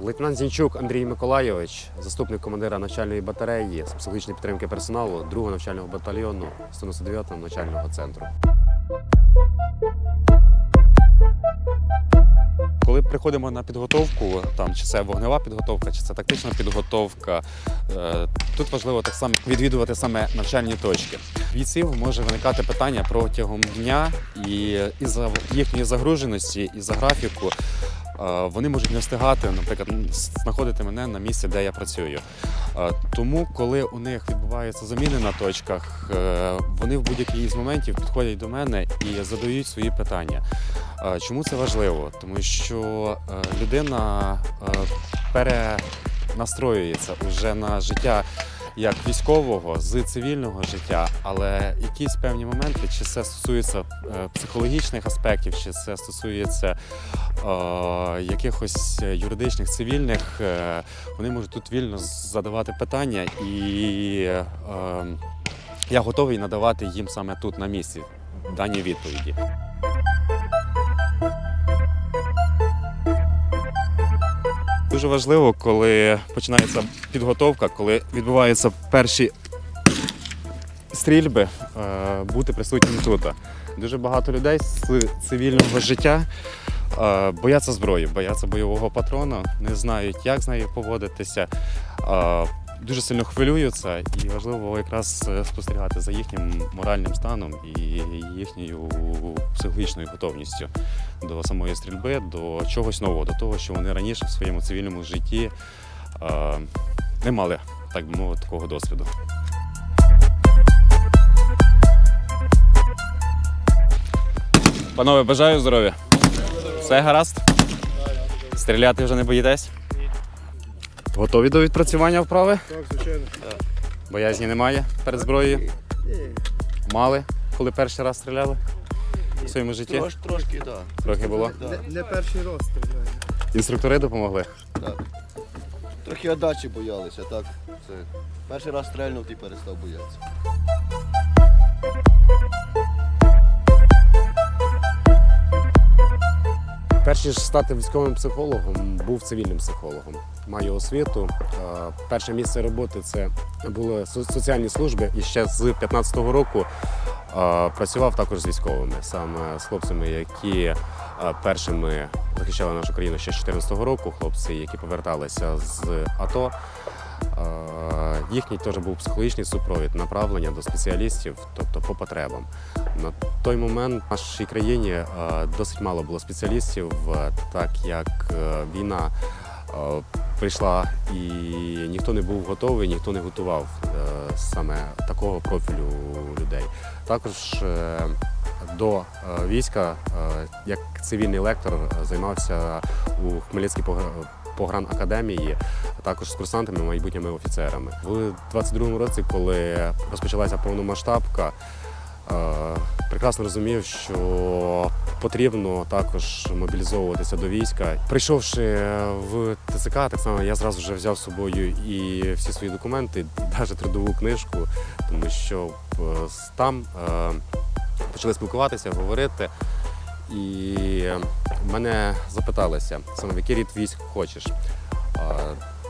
Лейтенант Зінчук Андрій Миколайович, заступник командира навчальної батареї з психологічної підтримки персоналу 2-го навчального батальйону 199-го навчального центру. Коли приходимо на підготовку, там чи це вогнева підготовка, чи це тактична підготовка, е, тут важливо так само відвідувати саме навчальні точки. Бійців може виникати питання протягом дня, і із-за їхньої загруженості, із-за графіку. Вони можуть не встигати, наприклад, знаходити мене на місці, де я працюю. Тому, коли у них відбуваються заміни на точках, е, вони в будь-який із моментів підходять до мене і задають свої питання. Чому це важливо? Тому що е, людина е, перенастроюється уже на життя як військового з цивільного життя, але якісь певні моменти, чи це стосується е, психологічних аспектів, чи це стосується е, якихось юридичних, цивільних, е, вони можуть тут вільно задавати питання, і е, я готовий надавати їм саме тут на місці дані відповіді. Дуже важливо, коли починається підготовка, коли відбуваються перші стрільби, е, бути присутнім тут. Дуже багато людей з цивільного життя е, бояться зброї, бояться бойового патрона, не знають, як з нею поводитися. Дуже сильно хвилюються, і важливо якраз е, спостерігати за їхнім моральним станом і їхньою психологічною готовністю до самої стрільби, до чогось нового, до того, що вони раніше в своєму цивільному житті е, не мали, так би мовити, такого досвіду. Панове, бажаю здоров'я. Все гаразд? Стріляти вже не боїтесь? Готові до відпрацювання вправи? Так, звичайно. Боязні немає перед зброєю? Ні. Мали, коли перший раз стріляли в своєму житті? Трош, трошки, так. Трохи було. Да. Не, не перший раз стріляю. Інструктори допомогли. Так. Трохи отдачі боялися, так. Це. Перший раз стрельнув, і перестав боятися. Перш ніж стати військовим психологом, був цивільним психологом. Маю освіту. Е, Перше місце роботи це були соціальні служби. І ще з 15-го року е, працював також з військовими, саме з хлопцями, які е, першими захищали нашу країну ще з 14-го року. Хлопці, які поверталися з АТО. Їхній теж був психологічний супровід, направлення до спеціалістів, тобто по потребам. На той момент в нашій країні досить мало було спеціалістів, так як е, війна прийшла і ніхто не був готовий, ніхто не готував е, саме такого профілю людей. Також е, до війська як цивільний лектор займався у Хмельницькій погранакадемії, а також з курсантами, майбутніми офіцерами. В 22-му році, коли розпочалася повномасштабка, е, прекрасно розумів, що потрібно також мобілізовуватися до війська. Прийшовши в ТЦК, так само я зразу вже взяв з собою і всі свої документи, навіть трудову книжку, тому що е, там е, почали спілкуватися, говорити. І мене запиталися, саме в який рід військ хочеш.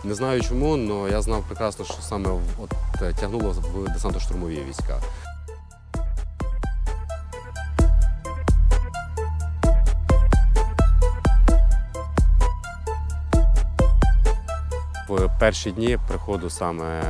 Не знаю чому, але я знав прекрасно, що саме от, тягнуло в десантно-штурмові війська. В перші дні приходу саме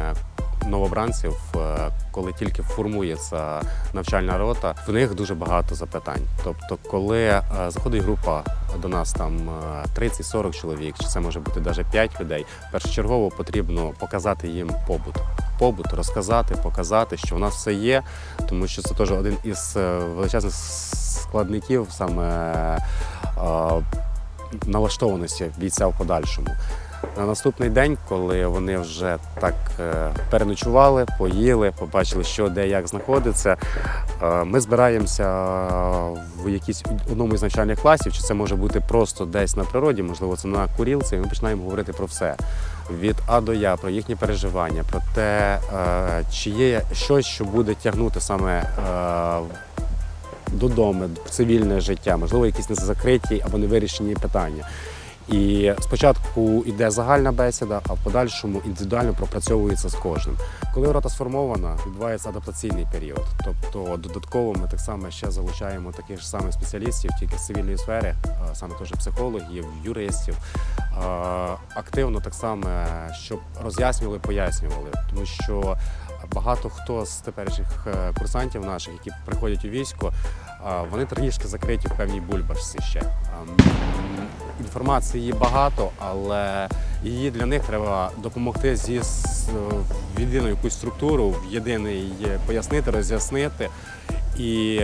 новобранців, е, коли тільки формується навчальна рота, в них дуже багато запитань. Тобто, коли е, заходить група до нас там е, 30-40 чоловік, чи це може бути навіть 5 людей, першочергово потрібно показати їм побут. Побут, розказати, показати, що в нас все є, тому що це теж один із е, величезних складників саме е, налаштованості бійця в подальшому. На наступний день, коли вони вже так е, переночували, поїли, побачили, що де як знаходиться, е, ми збираємося в якійсь одному із навчальних класів, чи це може бути просто десь на природі, можливо, це на курілці, ми починаємо говорити про все. Від А до Я, про їхні переживання, про те, е, чи є щось, що буде тягнути саме додому, цивільне життя, можливо, якісь незакриті або невирішені питання. І спочатку йде загальна бесіда, а в подальшому індивідуально пропрацьовується з кожним. Коли рота сформована, відбувається адаптаційний період. Тобто додатково ми так само ще залучаємо таких ж самих спеціалістів, тільки з цивільної сфери, саме теж психологів, юристів. Активно так само, щоб роз'яснювали, пояснювали, тому що багато хто з теперішніх е, курсантів наших, які приходять у військо, вони трішки закриті в певній бульбашці ще. Інформації є багато, але її для них треба допомогти зі в єдину якусь структуру, в єдиний пояснити, роз'яснити. І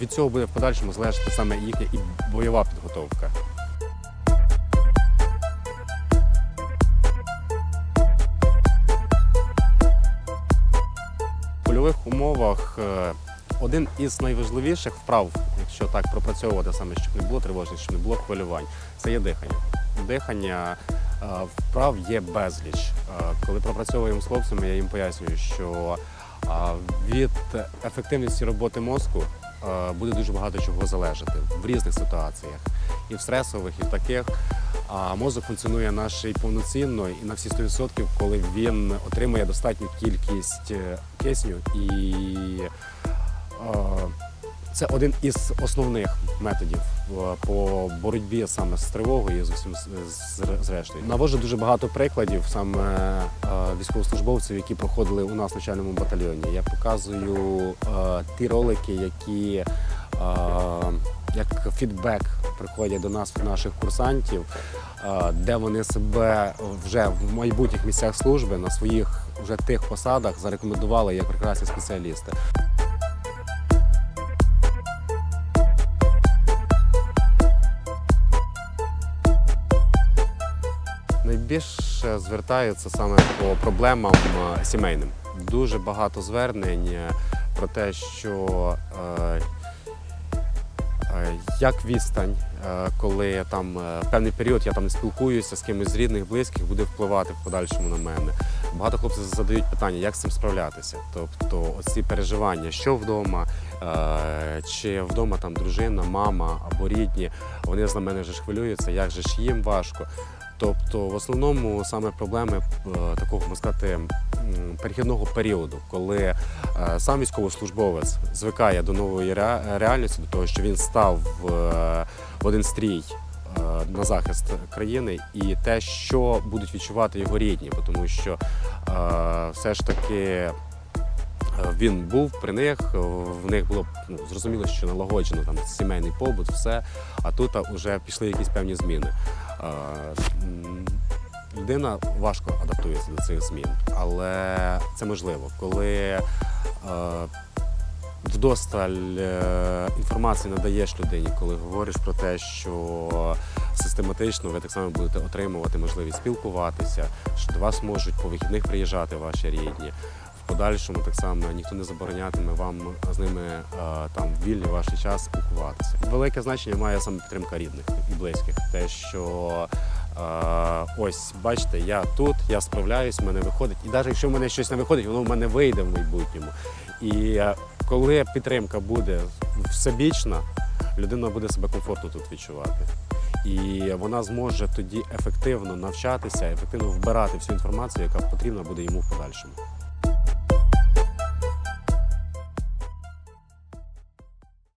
від цього буде в подальшому залежати саме їхня і бойова підготовка. В умовах е, один із найважливіших вправ, якщо так пропрацьовувати саме, щоб не було тривожність, щоб не було хвилювань, це є дихання. Дихання е, вправ є безліч. Е, Коли пропрацьовуємо з хлопцями, я їм пояснюю, що е, від ефективності роботи мозку буде дуже багато чого залежати в різних ситуаціях, і в стресових, і в таких. А мозок функціонує наш повноцінно і на всі 100%, коли він отримує достатню кількість кисню. І це один із основних методів по боротьбі саме з тривогою і з усім зрештою. Навожу дуже багато прикладів саме е, військовослужбовців, які проходили у нас в навчальному батальйоні. Я показую е, ті ролики, які е, як фідбек приходять до нас від наших курсантів, де вони себе вже в майбутніх місцях служби на своїх вже тих посадах зарекомендували як прекрасні спеціалісти. Найбільше звертаються саме по проблемам е, сімейним. Дуже багато звернень е, про те, що е, е, як відстань, я там певний період я там не спілкуюся з кимось з рідних, близьких, буде впливати в подальшому на мене. Багато хлопців задають питання, як з цим справлятися. Тобто, оці переживання, що вдома, чи вдома там дружина, мама або рідні, вони за мене вже хвилюються, як же ж їм важко. Тобто, в основному саме проблеми е, такого можна сказати перехідного періоду, коли е, сам військовослужбовець звикає до нової реальності, до того, що він став в, один стрій е, на захист країни, і те, що будуть відчувати його рідні, тому що все ж таки. Він був при них, в них було ну, зрозуміло, що налагоджено там сімейний побут, все. А тут вже пішли якісь певні зміни. Людина важко адаптується до цих змін, але це можливо, коли вдосталь е, інформації надаєш людині, коли говориш про те, що систематично ви так само будете отримувати можливість спілкуватися, що до вас можуть по вихідних приїжджати ваші рідні. Подальшому так само ніхто не заборонятиме вам з ними там вільний ваш час спілкуватися. Велике значення має саме підтримка рідних і близьких. Те, що ось бачите, я тут, я справляюсь, в мене виходить. І навіть якщо в мене щось не виходить, воно в мене вийде в майбутньому. І е, коли підтримка буде всебічна, людина буде себе комфортно тут відчувати. І вона зможе тоді ефективно навчатися, ефективно вбирати всю інформацію, яка потрібна буде йому в подальшому.